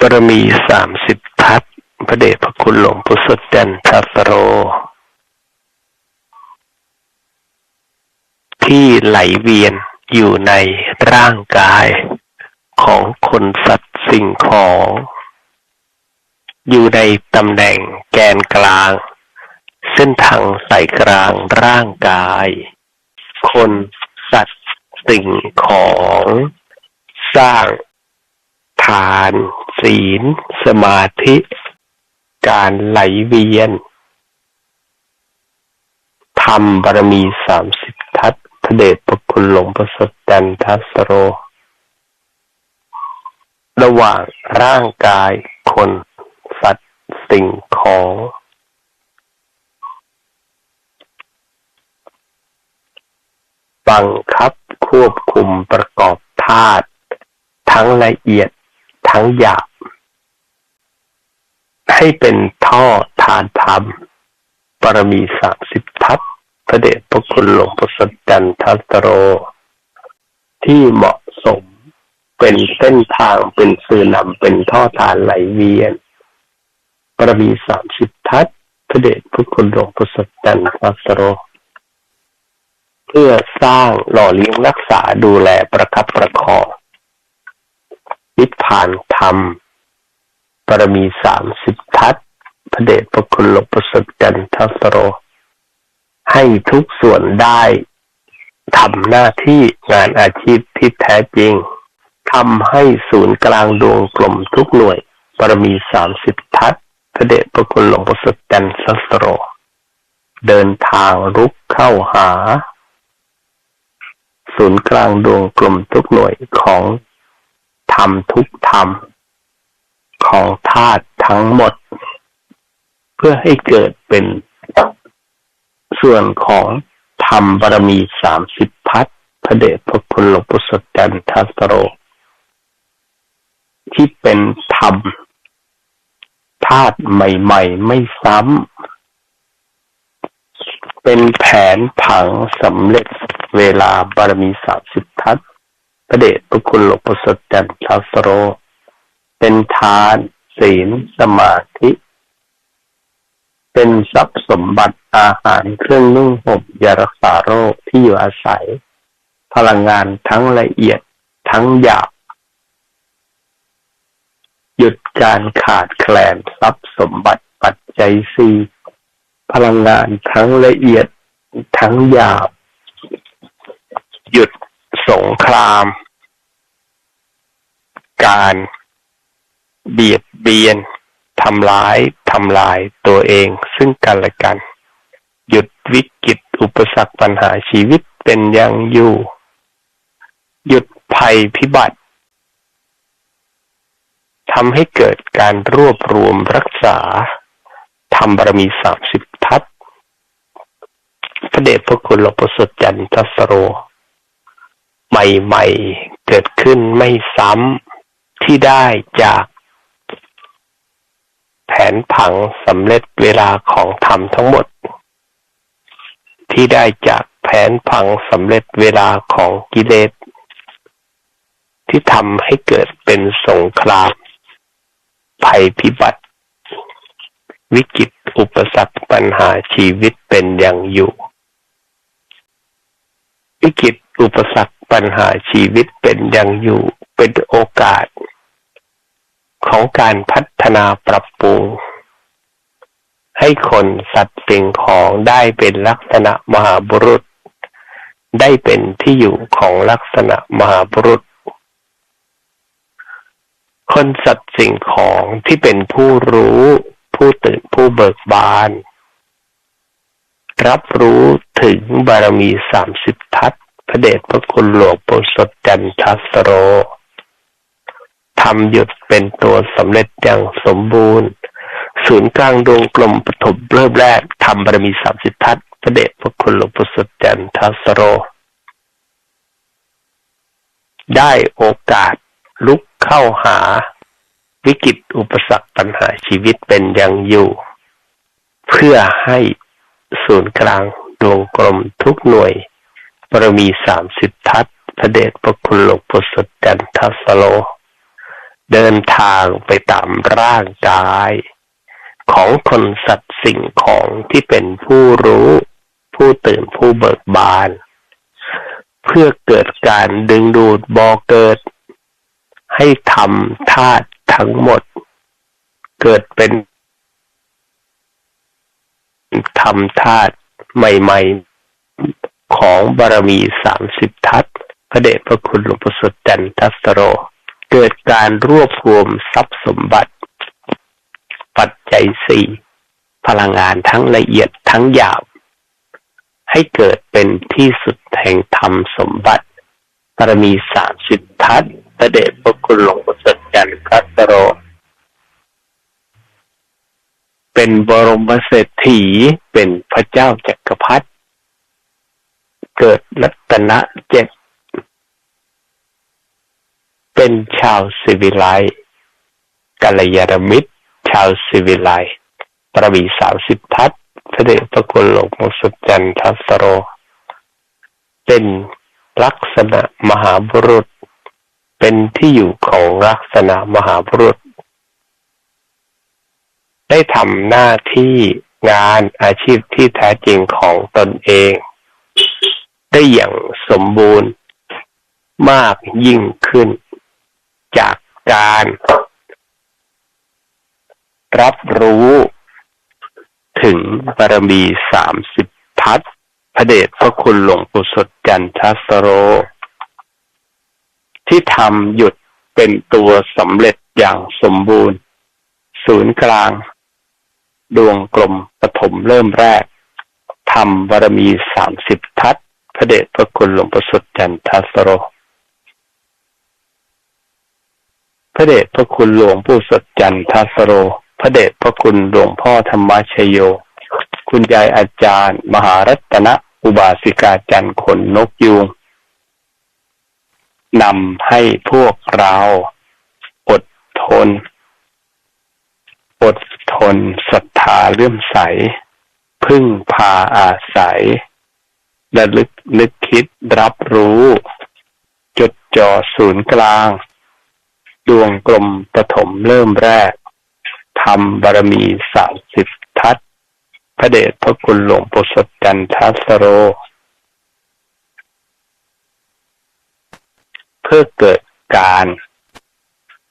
บารมีสามสิบทัศพระเดชพระคุณหลวงพุทธจันทัสโร ที่ไหลเวียนอยู่ในร่างกายของคนสัตว์สิ่งของ อยู่ในตำแหน่งแกนกลาง เส้นทางสายกลางร่างกาย คนสัตว์สิ่งของ สร้าง ทาน ศีล สมาธิ การไหลเวียนทำบารมีสามสิบทัศพระเดชพระคุณหลวงประสดจันทัสโร ระหว่างร่างกายคน สัตว์สิ่งของ บังคับควบคุมประกอบธาตุทั้งละเอียด ทั้งหยาบ ให้เป็นท่อทานธรรมปรมีสามสิบทัพพระเดชพระคุณหลวงพ่อสดจันทัสโร ที่เหมาะสมเป็นเส้นทางเป็นสื่อนำเป็นท่อทานไหลเวียนปรมีสามสิบทัศพระเดชพระคุณหลวงพ่อสดจันทัสโร เพื่อสร้างหล่อเลี้ยงรักษาดูแลประคับประคอง นิพพานธรรมปรมีสามสิบทัศพระเดชพระคุณหลวงประสบจันทัสโร ให้ทุกส่วนได้ทำหน้าที่งานอาชีพที่แท้จริงทำให้ศูนย์กลางดวงกลมทุกหน่วยปรมีสามสิบทัศพระเดชพระคุณหลวงประสบจันทัสโร เดินทางรุกเข้าหา ศูนย์กลางดวงกลมทุกหน่วยของ ธรรมทุกธรรม ของธาตุทั้งหมด เพื่อให้เกิดเป็นส่วนของธรรมบารมีสามสิบพัฒพระเดชพระคุณหลวงปู่สดจันทัสโร ที่เป็นธรรมธาตุใหม่ ๆ ไม่ซ้ำ เป็นแผนผังสำเร็จเวลาบารมีสามสิบ ระเดชพระคุณหลวงปู่สดจันทัสโร เป็นทานศีลสมาธิ เป็นทรัพย์สมบัติอาหารเครื่องนุ่งห่มยารักษาโรคที่อยู่อาศัย พลังงานทั้งละเอียดทั้งหยาบหยุดการขาดแคลนทรัพย์สมบัติปัจจัยสีพลังงานทั้งละเอียดทั้งหยาบ หยุดสงคราม การเบียดเบียนทำร้ายทำลายตัวเอง ซึ่งกันและกัน หยุดวิกฤตอุปสรรคปัญหาชีวิตเป็นอย่างอยู่ หยุดภัยพิบัติทำให้เกิดการรวบรวมรักษาทำบารมีสามสิบทัศพระเดชพระคุณหลวงพ่อสดจันทสโร ใหม่ ๆ เกิดขึ้นไม่ซ้ำ ที่ได้จากแผนผังสำเร็จเวลาของธรรมทั้งหมด ที่ได้จากแผนผังสำเร็จเวลาของกิเลสที่ทำให้เกิดเป็นสงคราม ภัยพิบัติ วิกฤตอุปสรรคปัญหาชีวิตเป็นอย่างอยู่ วิกฤตอุปสรรคปัญหาชีวิตเป็นอย่างอยู่ เป็นโอกาส ของการพัฒนาปรับปรุง ให้คนสัตว์สิ่งของได้เป็นลักษณะมหาบุรุษ ได้เป็นที่อยู่ของลักษณะมหาบุรุษ คนสัตว์สิ่งของที่เป็นผู้รู้ ผู้ตื่นผู้เบิกบาน รับรู้ถึงบารมีสามสิบทัศพระเดชพระคุณหลวงปู่สดจันทัสโร ทำหยุดเป็นตัวสำเร็จอย่างสมบูรณ์ ศูนย์กลางดวงกลมปฐมเริ่มแรกทำบารมีสามสิบทัศพระเดชพระคุณหลวงปู่สดจันทัสโร ได้โอกาสลุกเข้าหาวิกฤตอุปสรรคปัญหาชีวิตเป็นอย่างอยู่ เพื่อให้ศูนย์กลางดวงกลมทุกหน่วยบารมีสามสิบทัศพระเดชพระคุณหลวงปู่สดจันทัสโร เดินทางไปตามร่างกาย ของคนสัตว์สิ่งของที่เป็นผู้รู้ ผู้ตื่นผู้เบิกบาน เพื่อเกิดการดึงดูดบอเกิด ให้ทำธาตุทั้งหมด เกิดเป็นทำธาตุใหม่ๆ ของบารมีสามสิบทัศพระเดชพระคุณหลวงปู่สุดจันทัสโร เกิดการรวบรวมทรัพย์สมบัติ ปัจจัยสี่พลังงานทั้งละเอียดทั้งหยาบ ให้เกิดเป็นที่สุดแห่งธรรมสมบัติบารมีสามสิบทัศพระเดชพระคุณหลวงปู่สุดจันทัสโร เป็นบรมเศรษฐีเป็นพระเจ้าจักรพรรดิเกิดรัตนะเจ็ด เป็นชาวสิวิไลกัลยาณมิตร ชาวสิวิไลประวีสาวสิบทัศเด็จพระคุณหลวงปู่สุจันทัสโร เป็นลักษณะมหาบุรุษ เป็นที่อยู่ของลักษณะมหาบุรุษ ได้ทำหน้าที่งานอาชีพที่แท้จริงของตนเอง ได้อย่างสมบูรณ์มากยิ่งขึ้น จากการรับรู้ถึงบารมีสามสิบทัศพระเดชพระคุณหลวงปู่สดจันทัสโร ที่ทำหยุดเป็นตัวสำเร็จอย่างสมบูรณ์ ศูนย์กลาง ดวงกลมปฐมเริ่มแรกทำบารมีสามสิบทัศพระเดชพระคุณหลวงปู่สดจันทัสโร พระเดชพระคุณหลวงปู่สดจันทัสโร พระเดชพระคุณหลวงพ่อธรรมชโย คุณยายอาจารย์ มหารัตนอุบาสิกาจันขนนกยูงนำให้พวกเราอดทน อดทนศรัทธาเลื่อมใส พึ่งพาอาศัยระลึกนึกคิดรับรู้ จดจ่อศูนย์กลาง ดวงกลมปฐมเริ่มแรกทำบารมีสามสิบทัศพระเดชพระคุณหลวงปู่สดจันทัสโร เพื่อเกิดการ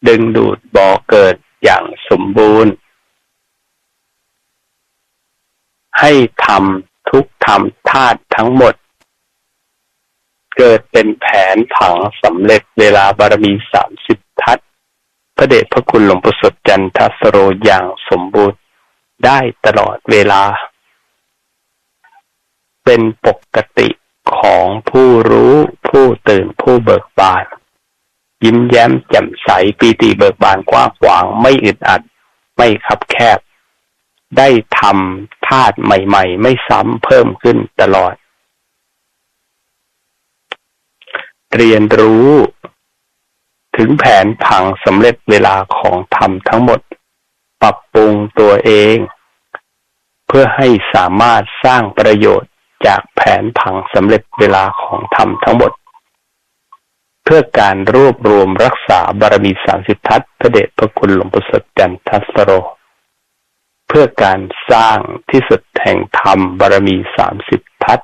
ดึงดูดบ่อเกิดอย่างสมบูรณ์ ให้ทำทุกทำธาตุทั้งหมด เกิดเป็นแผนผังสำเร็จเวลาบารมีสามสิบ พระเดชพระคุณหลวงปู่สดจันทัสโรอย่างสมบูรณ์ได้ตลอดเวลา เป็นปกติของผู้รู้ผู้ตื่นผู้เบิกบาน ยิ้มแย้มแจ่มใสปีติเบิกบานกว้างขวางไม่อึดอัด ไม่คับแคบ ได้ทำธาตุใหม่ ๆ ไม่ซ้ำเพิ่มขึ้นตลอด เรียนรู้ ถึงแผนผังสำเร็จเวลาของธรรมทั้งหมด ปรับปรุงตัวเอง เพื่อให้สามารถสร้างประโยชน์จากแผนผังสำเร็จเวลาของธรรมทั้งหมด เพื่อการรวบรวมรักษาบารมีสามสิบทัศพระเดชพระคุณหลวงปู่สดจันทัสโร เพื่อการสร้างที่สุดแห่งธรรมบารมีสามสิบทัศ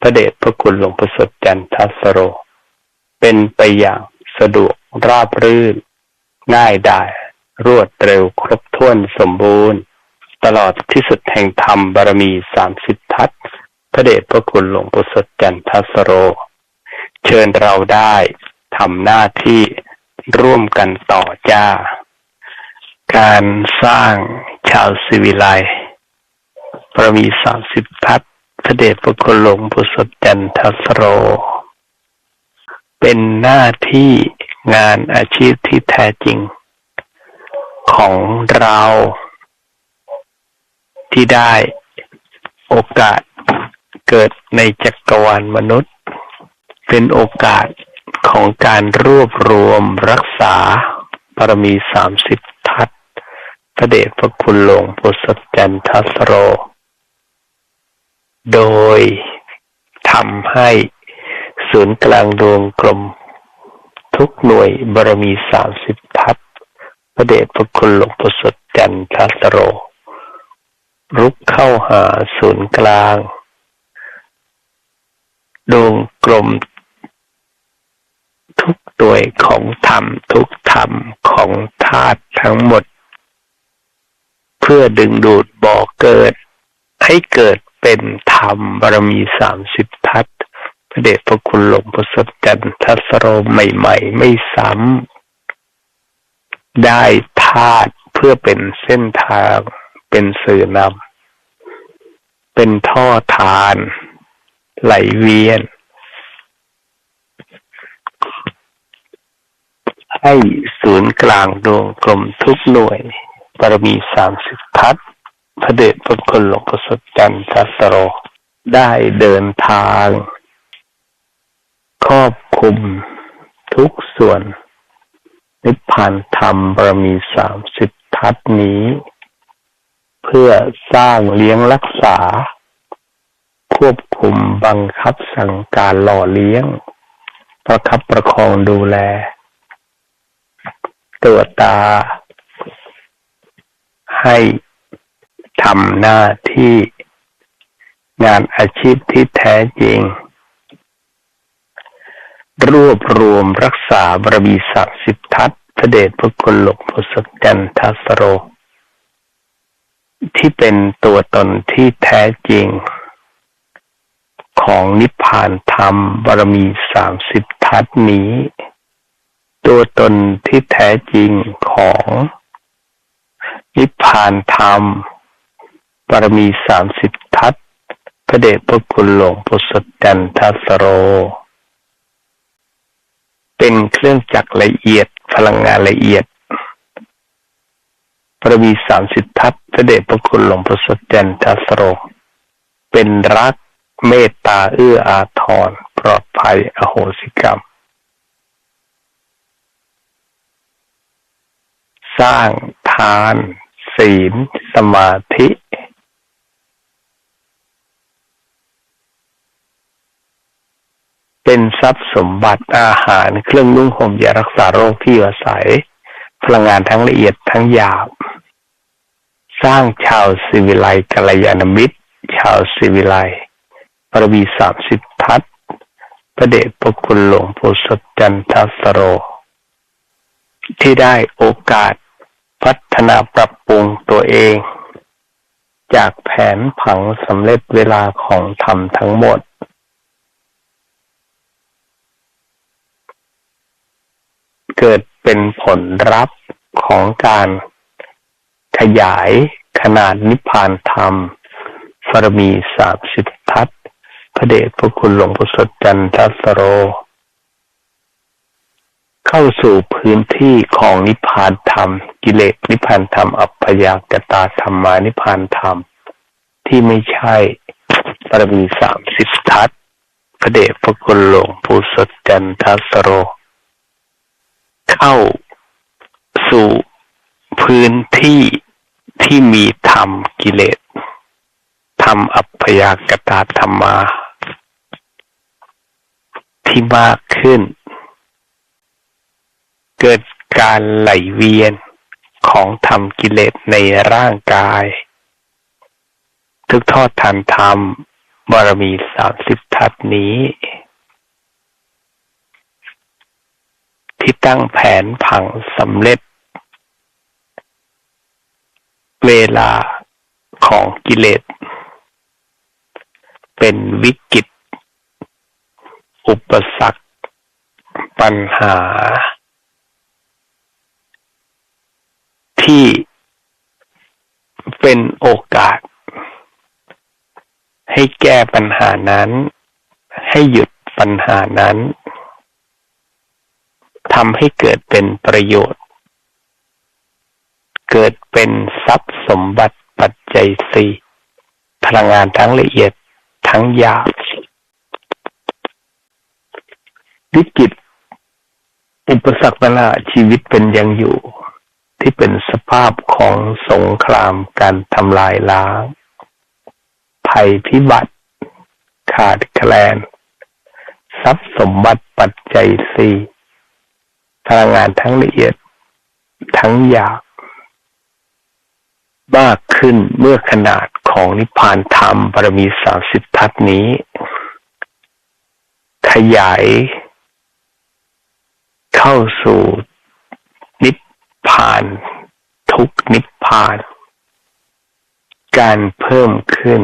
พระเดชพระคุณหลวงปู่สดจันทัสโร เป็นไปอย่าง สะดวกราบรื่น ง่ายได้รวดเร็วครบถ้วนสมบูรณ์ ตลอดที่สุดแห่งธรรมบารมีสามสิบทัศพระเดชพระคุณหลวงปู่สดจันทัสโร เชิญเราได้ทำหน้าที่ร่วมกันต่อจ้า การสร้างชาวสิวิไลประมีสามสิบทัศพระเดชพระคุณหลวงปู่สดจันทัสโร เป็นหน้าที่งานอาชีพที่แท้จริง ของเราที่ได้โอกาสเกิดในจักรวาลมนุษย์ เป็นโอกาสของการรวบรวมรักษาบารมีสามสิบทัศพระเดชพระคุณหลวงปู่สดจันทัสโร โดยทำให้ ศูนย์กลางดวงกลม ทุกหน่วยบารมีสามสิบทัศระเดชพระคุณหลวงปู่สดจันทสโร รุกเข้าหาศูนย์กลางดวงกลม ทุกตัวของธรรมทุกธรรมของธาตุทั้งหมด เพื่อดึงดูดบ่อเกิด ให้เกิดเป็นธรรมบารมีสามสิบทัศ พระเดชพระคุณหลวงพ่อสดจันทสโรใหม่ ๆ ไม่ซ้ำได้ธาตุเพื่อเป็นเส้นทางเป็นสื่อนำเป็นท่อทาน ไหลเวียน ให้ศูนย์กลางดวงกลมทุกหน่วยบารมีสามสิบทัศพระเดชพระคุณหลวงพ่อสดจันทสโรได้เดินทาง ครอบคลุมทุกส่วน นิพพานธรรมบารมีสามสิบทัศนี้ เพื่อสร้างเลี้ยงรักษา ควบคุมบังคับสั่งการหล่อเลี้ยง ประคับประคองดูแล ตัวตา ให้ทำหน้าที่งานอาชีพที่แท้จริง รวบรวมรักษาบารมีศักดิ์สิทธัตพระเดชพระคุณหลวงพ่อสกันทัสโร ที่เป็นตัวตนที่แท้จริง ของนิพพานธรรมบารมีสามสิบทัศนี้ ตัวตนที่แท้จริงของ นิพพานธรรมบารมีสามสิบทัศพระเดชพระคุณหลวงพ่อสกันทัสโร เป็นเครื่องจักรละเอียด พลังงานละเอียด ประวีสามสิทธัตพระเดชพระคุณหลวงพ่อสดจันทัสโร เป็นรักเมตตาเอื้ออาทรปลอดภัยอโหสิกรรม สร้างทาน ศีล สมาธิ เป็นทรัพย์สมบัติอาหารเครื่องนุ่งห่มยารักษาโรคที่อาศัย พลังงานทั้งละเอียดทั้งหยาบ สร้างชาวสิวิไลกัลยาณมิตร ชาวสิวิไลปรวีสามสิบทัศพระเดชพระคุณหลวงปู่สดจันทสโร ที่ได้โอกาสพัฒนาปรับปรุงตัวเอง จากแผนผังสำเร็จเวลาของธรรมทั้งหมด เกิดเป็นผลลัพธ์ของการขยายขนาดนิพพานธรรมฟรมีสามสิบทัศพระเดชพระคุณหลวงพ่อสดจันทัสโร เข้าสู่พื้นที่ของนิพพานธรรม กิเลสนิพพานธรรม อัปพยากตาธรรมานิพพานธรรม ที่ไม่ใช่ปรมีสามสิบทัศพระเดชพระคุณหลวงปู่สดจันทัสโร เข้าสู่พื้นที่ที่มีธรรมกิเลสธรรมอัพยากตาธรรมา ที่มากขึ้น เกิดการไหลเวียนของธรรมกิเลสในร่างกาย ทุกทอดทานธรรมบารมีสามสิบทัศนี้ ที่ตั้งแผนผังสำเร็จ เวลาของกิเลส เป็นวิกฤต อุปสรรค ปัญหา ที่เป็นโอกาส ให้แก้ปัญหานั้น ให้หยุดปัญหานั้น ทำให้เกิดเป็นประโยชน์ เกิดเป็นทรัพย์สมบัติปัจจัยสี่พลังงานทั้งละเอียดทั้งยาบวิกฤตอุปสรรคปัญหาชีวิตเป็นยังอยู่ ที่เป็นสภาพของสงครามการทำลายล้าง ภัยพิบัติ ขาดแคลน ทรัพย์สมบัติปัจจัยสี่ พลังงานทั้งละเอียด ทั้งหยาบมากขึ้นเมื่อขนาดของนิพพานธรรมบารมีสามสิบทัศนี้ ขยายเข้าสู่นิพพาน ทุกนิพพาน การเพิ่มขึ้น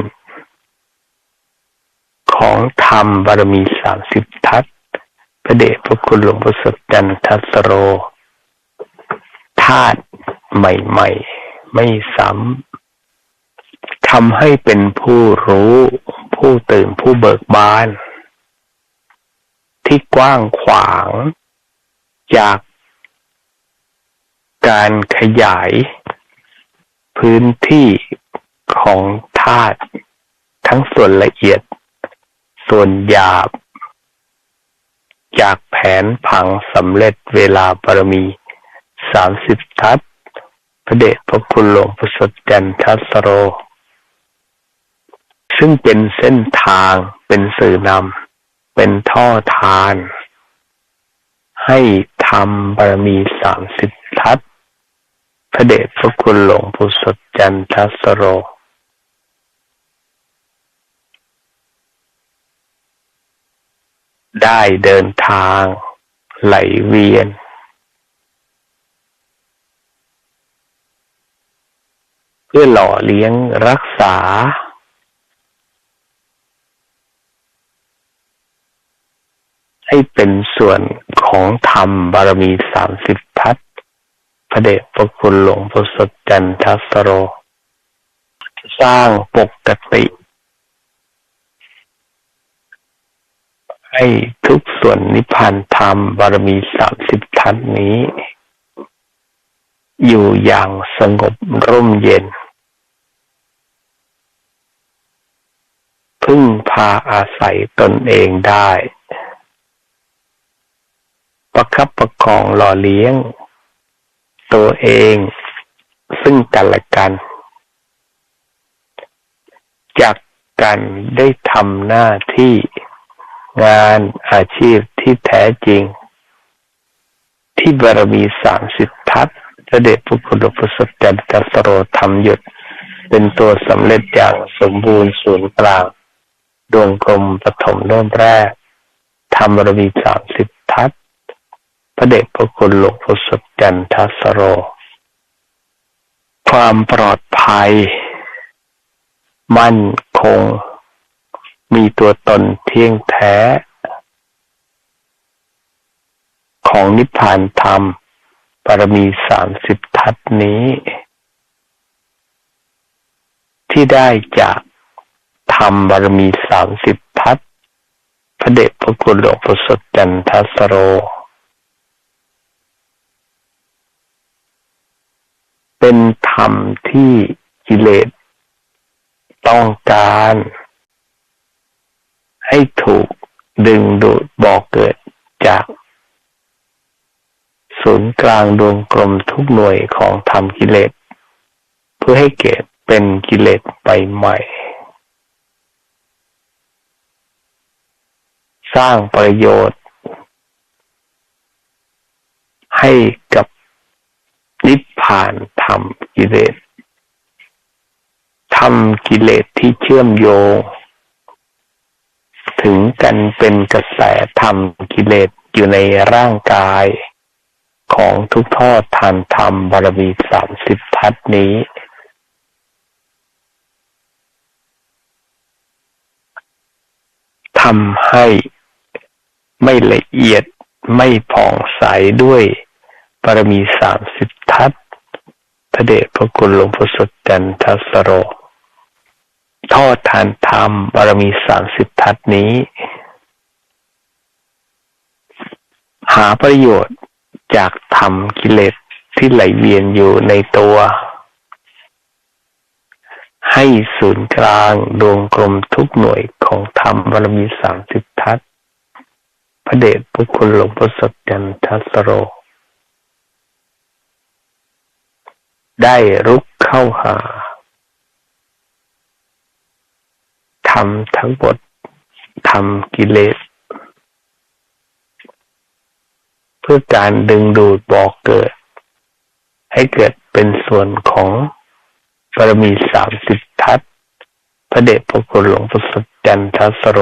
ของธรรมบารมีสามสิบทัศ พระเดชพระคุณหลวงพ่อสดจันทัสโรธาตุใหม่ๆ ไม่ซ้ำทำให้เป็นผู้รู้ ผู้ตื่นผู้เบิกบาน ที่กว้างขวาง จากการขยาย พื้นที่ของธาตุทั้งส่วนละเอียด ส่วนหยาบ จากแผนผังสำเร็จเวลาบารมีสามสิบทัศพระเดชพระคุณหลวงประสดจันทัสโร ซึ่งเป็นเส้นทางเป็นสื่อนำเป็นท่อทาน ให้ทำบารมีสามสิบทัศพระเดชพระคุณหลวงประสดจันทัสโร ได้เดินทางไหลเวียน เพื่อหล่อเลี้ยงรักษา ให้เป็นส่วนของธรรมบารมีสามสิบทัศพระเดชพระคุณหลวงพ่อสดจันทัสโร สร้างปกติ ให้ทุกส่วนนิพพานธรรมบารมีสามสิบทัศนี้ อยู่อย่างสงบร่มเย็น พึ่งพาอาศัยตนเองได้ ประคับประคองหล่อเลี้ยง ตัวเองซึ่งกันและกัน จากกันได้ทำหน้าที่ งานอาชีพที่แท้จริง ที่บารมีสามสิบทัศเด็จพระคุณหลวงพ่อสดจันทสโรธรรมหยุด เป็นตัวสำเร็จอย่างสมบูรณ์ศูนย์กลาง ดวงกลมปฐมเริ่มแรกทำบารมีสามสิบทัศพระเดชพระคุณหลวงพ่อสดจันทัสโร ความปลอดภัย มั่นคง มีตัวตนเที่ยงแท้ ของนิพพานธรรมบารมีสามสิบทัศนี้ ที่ได้จากธรรมบารมีสามสิบทัศพระเดชพระคุณหลวงพ่อสดจันทสโร เป็นธรรมที่กิเลสต้องการ ให้ถูกดึงดูดบอกเกิดจาก ศูนย์กลางดวงกลมทุกหน่วยของธรรมกิเลส เพื่อให้เกิดเป็นกิเลสไปใหม่ สร้างประโยชน์ ให้กับนิพพานธรรมกิเลสทำกิเลสที่เชื่อมโยง ถึงกันเป็นกระแสธรรมกิเลสอยู่ในร่างกาย ของทุกทอดทานธรรมบารมีสามสิบทัศนี้ ทำให้ไม่ละเอียดไม่ผ่องใสด้วยปรมีสามสิบทัศพระเดชพระคุณหลวงพ่อสดจันทสโร ทอดทานธรรมบารมีสามสิบทัศนี้ หาประโยชน์จากธรรมกิเลสที่ไหลเวียนอยู่ในตัว ให้ศูนย์กลางดวงกลมทุกหน่วยของธรรมบารมีสามสิบทัศพระเดชพระคุณหลวงพ่อสดจันทัสโร ได้รุกเข้าหา ทำทั้งหมดทำกิเลส เพื่อการดึงดูดบอกเกิด ให้เกิดเป็นส่วนของบารมีสามสิบทัศพระเดชพระคุณหลวงปู่สุจันทสโร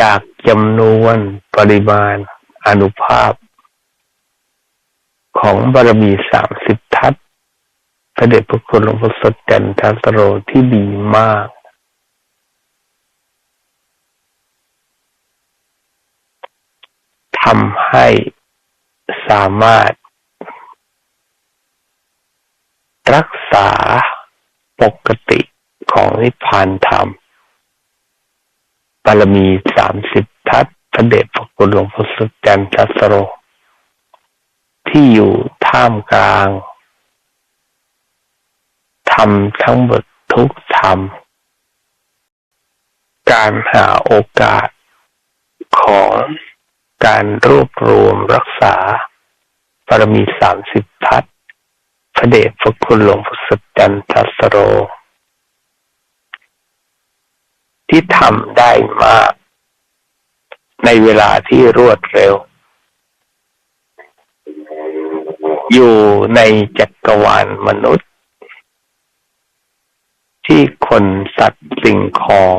จากจำนวนปริมาณอนุภาพ ของบารมีสามสิบทัศ พระเดชพระคุณหลวงปู่สุดจันทัสโรที่ดีมาก ทำให้สามารถ รักษาปกติของนิพพานธรรมบารมีสามสิบทัศพระเดชพระคุณหลวงพ่อสุจันทัสโร ที่อยู่ท่ามกลาง ทำทั้งหมดทุกธรรม การหาโอกาสของการรวบรวมรักษาบารมีสามสิบทัศพระเดชพระคุณหลวงพุทธจันทสโร ที่ทำได้มาก ในเวลาที่รวดเร็ว อยู่ในจักรวาลมนุษย์ ที่คนสัตว์สิ่งของ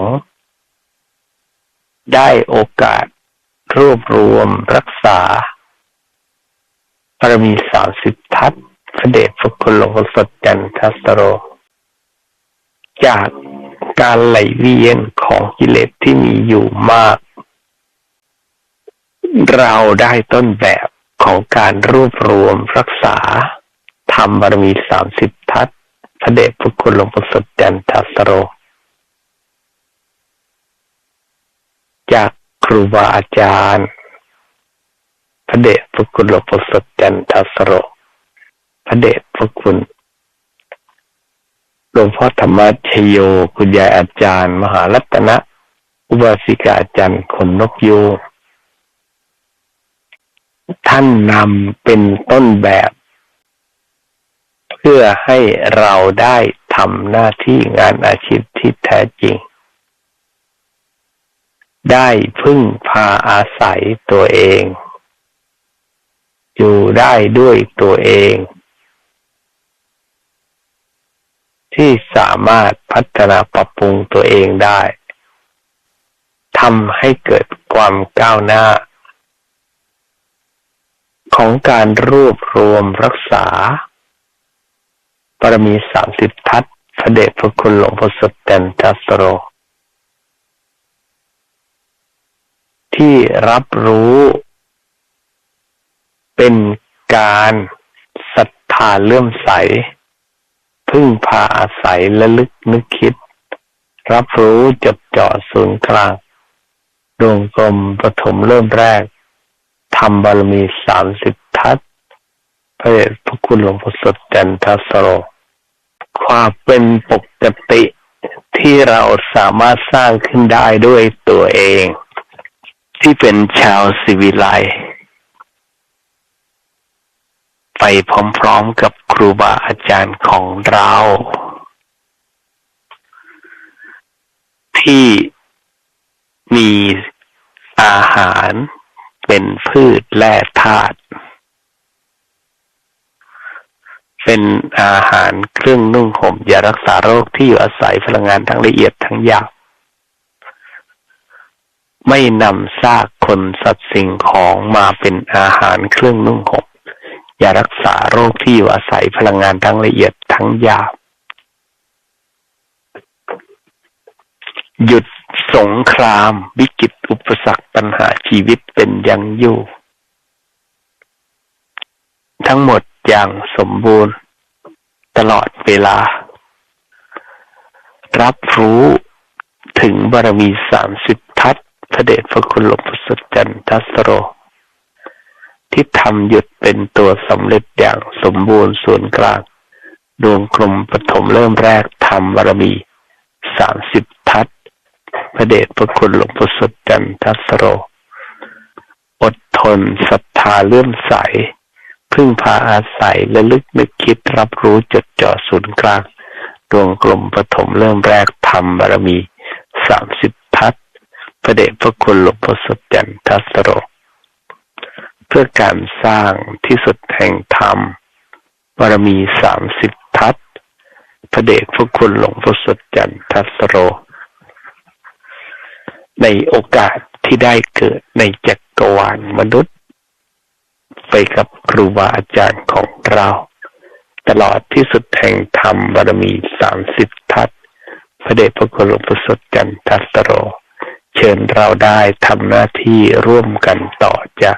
ได้โอกาสรวบรวมรักษาบารมีสามสิบทัศพระเดชพระคุณหลวงพ่อสดจันทัสโร จากการไหลเวียนของกิเลสที่มีอยู่มาก เราได้ต้นแบบของการรวบรวมรักษาทำบารมีสามสิบทัศ ระเดชพระคุณหลวงพ่อสดจันทัสโร จากครูบาอาจารย์ พระเดชพระคุณหลวงพ่อสดจันทสโร พระเดชพระคุณหลวงพ่อธรรมชโย คุณยายอาจารย์ มหารัตนะ อุบาสิกาอาจารย์คนนกยูท่านนำเป็นต้นแบบ พื่อให้เราได้ทำหน้าที่งานอาชีพที่แท้จริง ได้พึ่งพาอาศัยตัวเอง อยู่ได้ด้วยตัวเอง ที่สามารถพัฒนาปรับปรุงตัวเองได้ทำให้เกิดความก้าวหน้า ของการรวบรวมรักษา ปรมีสามสิบทัศพระเดชพระคุณหลวงพ่อสดแตนทัสโร ที่รับรู้เป็นการศรัทธาเลื่อมใส พึ่งพาอาศัยและลึกนึกคิด รับรู้จดจ่อศูนย์กลางดวงกลมปฐมเริ่มแรกทำบารมีสามสิบทัศ พระเดชพระคุณหลวงพ่อสดจันทสโร ความเป็นปกติที่เราสามารถสร้างขึ้นได้ด้วยตัวเอง ที่เป็นชาวสิวิไลไปพร้อมๆกับครูบาอาจารย์ของเรา ที่มีอาหารเป็นพืชแร่ธาตุ เป็นอาหารเครื่องนุ่งห่มยารักษาโรคที่อยู่อาศัยพลังงานทั้งละเอียดทั้งหยาบไม่นำซากคนสัตว์สิ่งของมาเป็นอาหารเครื่องนุ่งห่มยารักษาโรคที่อยู่อาศัยพลังงานทั้งละเอียดทั้งหยาบหยุดสงครามวิกฤตอุปสรรคปัญหาชีวิตเป็นยังอยู่ ทั้งหมด อย่างสมบูรณ์ ตลอดเวลา รับรู้ถึงบารมีสามสิบทัศพระเดชพระคุณหลวงพ่อสุจันทัสโร ที่ทำหยุดเป็นตัวสำเร็จอย่างสมบูรณ์ส่วนกลาง ดวงกลมปฐมเริ่มแรกทำบารมีสามสิบทัศพระเดชพระคุณหลวงพ่อสุจันทัสโร อดทนศรัทธาเลื่อมใส พึ่งพาอาศัยและลึกนึกคิดรับรู้จดจ่อศูนย์กลาง ดวงกลมปฐมเริ่มแรกทำบารมีสามสิบพระเดชพระคุณหลวงพ่อสดจันทัสโร เพื่อการสร้างที่สุดแห่งธรรมบารมีสามสิบทัศพระเดชพระคุณหลวงพ่อสดจันทัสโร ในโอกาสที่ได้เกิดในจักรวาลมนุษย์ ไปกับครูบาอาจารย์ของเรา ตลอดที่สุดแห่งธรรมบารมีสามสิบทัศพระเดชพระคุณหลวงพ่อสดจันทัสโร เชิญเราได้ทำหน้าที่ร่วมกันต่อจาก